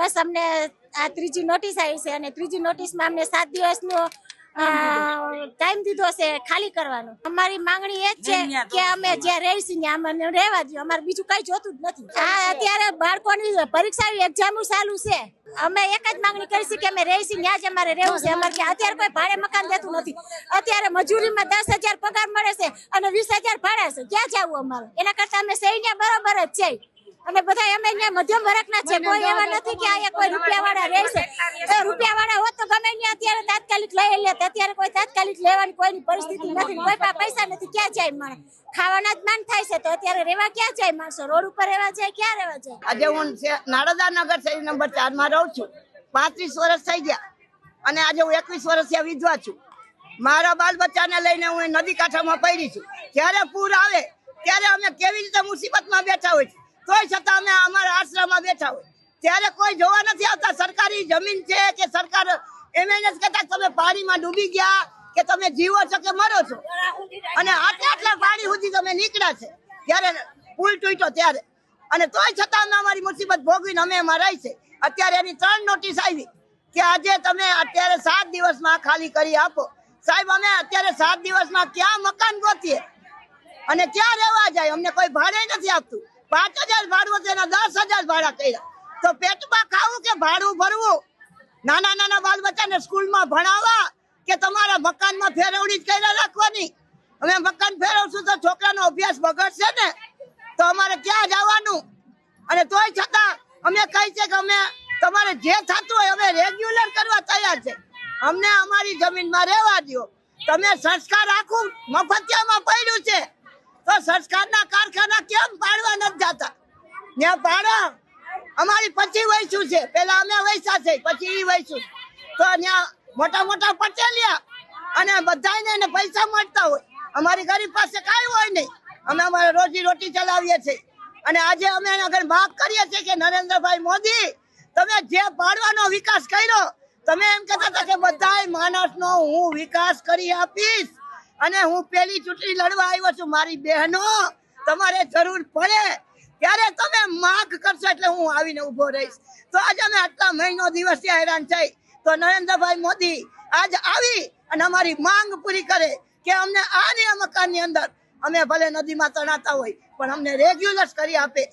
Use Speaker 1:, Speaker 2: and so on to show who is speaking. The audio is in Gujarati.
Speaker 1: બસ અમને આ ત્રીજી નોટિસ આવી છે અને ત્રીજી નોટિસમાં અમને સાત દિવસનો ટાઈમ દીધો છે ખાલી કરવાનો. અમારી માંગણી એ જ છે કે અમે જ્યાં રહીશું ત્યાં અમને રહેવા દો અમારે બીજું કઈ જોતું જ નથી. આ અત્યારે બાળકોની પરીક્ષા એક્ઝામો ચાલુ છે. અમે એક જ માંગણી કરીશું કે અમે રહીશું ત્યાં જ અમારે રહેવું છે. અમારે અત્યારે કોઈ ભાડે મકાન દેતું નથી. અત્યારે મજૂરીમાં દસ હજાર પગાર મળે છે અને વીસ હજાર ભાડા છે. ક્યાં જવું અમારે? એના કરતા અમે સૈન્ય બરોબર જ છે અને બધા અમે અહીંયા મધ્યમ વર્ગના છે કોઈ એવા નથી કે અહીંયા કોઈ રૂપિયા વાળા રહેશે. એ રૂપિયા વાળા હોત તો ગમે ત્યાં અત્યારે તાત્કાલિક લઈ લે અત્યારે કોઈ તાત્કાલિક લેવાની કોઈની પરિસ્થિતિ નથી. કોઈ પાસે પૈસા નથી ક્યાં જાય માણસ? ખાવાના જ માન થાય છે તો અત્યારે રહેવા ક્યાં જાય માણસો? રોડ ઉપર રહેવા જાય ક્યાં રહેવા જાય?
Speaker 2: આજે હું નાડોદા નગર શહેરી નંબર ચારમાં રહું છું. પાંત્રીસ વર્ષ થઈ ગયા અને આજે હું એકવીસ વર્ષથી વિધવા છું. મારા બાલ બચ્ચાને લઈને હું નદી કાંઠામાં પડી છું. જ્યારે પૂર આવે ત્યારે અમે કેવી રીતે મુસીબતમાં બેઠા હોય છે. તોય છતાં અમે અમારા આશ્રમમાં બેઠા હોય. ત્યારે કોઈ જોવા નથી આવતા. સરકારી જમીન છે કે સરકાર એમ જ કહેતા તમે પાણીમાં ડૂબી ગયા કે તમે જીવો છો કે મરો છો? અને આટલા આટલા પાણી સુધી તમે નીકળ્યા છે. ત્યારે પુલ તૂટ્યો ત્યારે. અને તોય છતાં અમે અમારી મુસીબત ભોગવીને અમે એમાં રહી છે. અત્યારે એની ત્રણ નોટિસ આવી કે આજે તમે અત્યારે સાત દિવસમાં ખાલી કરી આપો. સાહેબ, અમે અત્યારે સાત દિવસમાં ક્યાં મકાન ગોતીએ? અને ક્યાં રહેવા જાય? અમને કોઈ ભાડે નથી આપતું. પાંચ હજાર ભાડું હતું દસ હજાર ભાડા કર્યા. તો પેટમાં ખાવું કે ભાડું ભરવું? નાના નાના બાલ બચ્ચાને સ્કૂલમાં ભણાવવા કે તમારા મકાનમાં ફેરવણી જ કર્યા રાખવાની? અમે મકાન ફેરવશું તો છોકરાનો અભ્યાસ બગડશે ને? તો અમારે ક્યાં જવાનું? અને તોય છતાં અમે કહી છે કે અમે તમારે જે થતું હોય અમે રેગ્યુલર કરવા તૈયાર છે. અમને અમારી જમીનમાં રહેવા દો તમે સંસ્કાર આખું મફતિયામાં પડ્યું છે. તો સંસ્કારના કેમ પાડવા નથી જતા. ત્યાં પાડો. અમારી પછી વૈશું છે. પેલા અમે વૈસા છે, પછી ઈ વૈશું તો ત્યાં મોટા મોટા પટેલિયા અને બધાને એને પૈસા મળતા હોય. અમારી ગરીબ પાસે કાંઈ હોય નહીં. અમે અમારે રોજી રોટી ચલાવીએ છીએ. અને આજે અમે એના આગળ માગ કરીએ છીએ કે નરેન્દ્રભાઈ મોદી, તમે જે પાડવાનો વિકાસ કર્યો, તમે એમ કહેતા હતા કે બધાય માણસનો હું વિકાસ કરી આપીશ. અને હું પેલી ચૂંટણી લડવા આવ્યો છું, મારી બહેનો. તમારે જરૂર પડે. ત્યારે તમે માગ કરશો એટલે હું આવીને ઊભો રહીશ. તો આજે અમે આટલા મહિનો દિવસથી હેરાન થઈ. તો નરેન્દ્રભાઈ મોદી આજ આવી અને અમારી માંગ પૂરી કરે કે અમને આ નિયમ મકાનની અંદર, અમે ભલે નદીમાં તણાતા હોય, પણ અમને રેગ્યુલર કરી આપે.